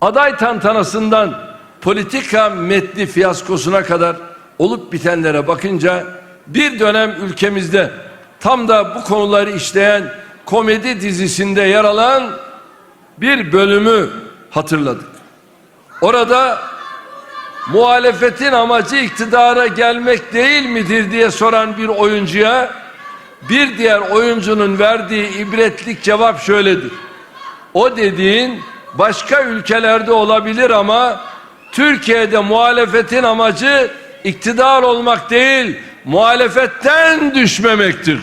Aday tantanasından politika metni fiyaskosuna kadar olup bitenlere bakınca bir dönem ülkemizde tam da bu konuları işleyen komedi dizisinde yer alan bir bölümü hatırladık. Orada muhalefetin amacı iktidara gelmek değil midir diye soran bir oyuncuya bir diğer oyuncunun verdiği ibretlik cevap şöyledir. O dediğin başka ülkelerde olabilir ama Türkiye'de muhalefetin amacı iktidar olmak değil, muhalefetten düşmemektir.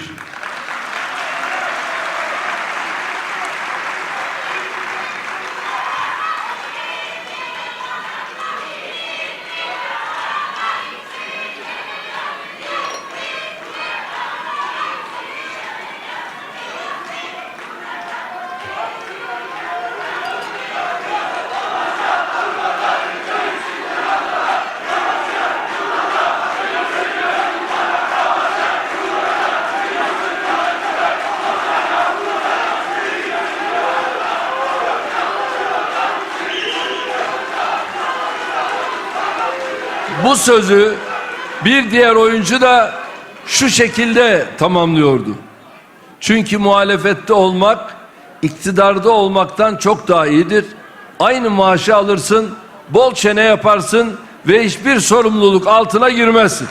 Bu sözü bir diğer oyuncu da şu şekilde tamamlıyordu. Çünkü muhalefette olmak iktidarda olmaktan çok daha iyidir. Aynı maaşı alırsın, bol çene yaparsın ve hiçbir sorumluluk altına girmezsin.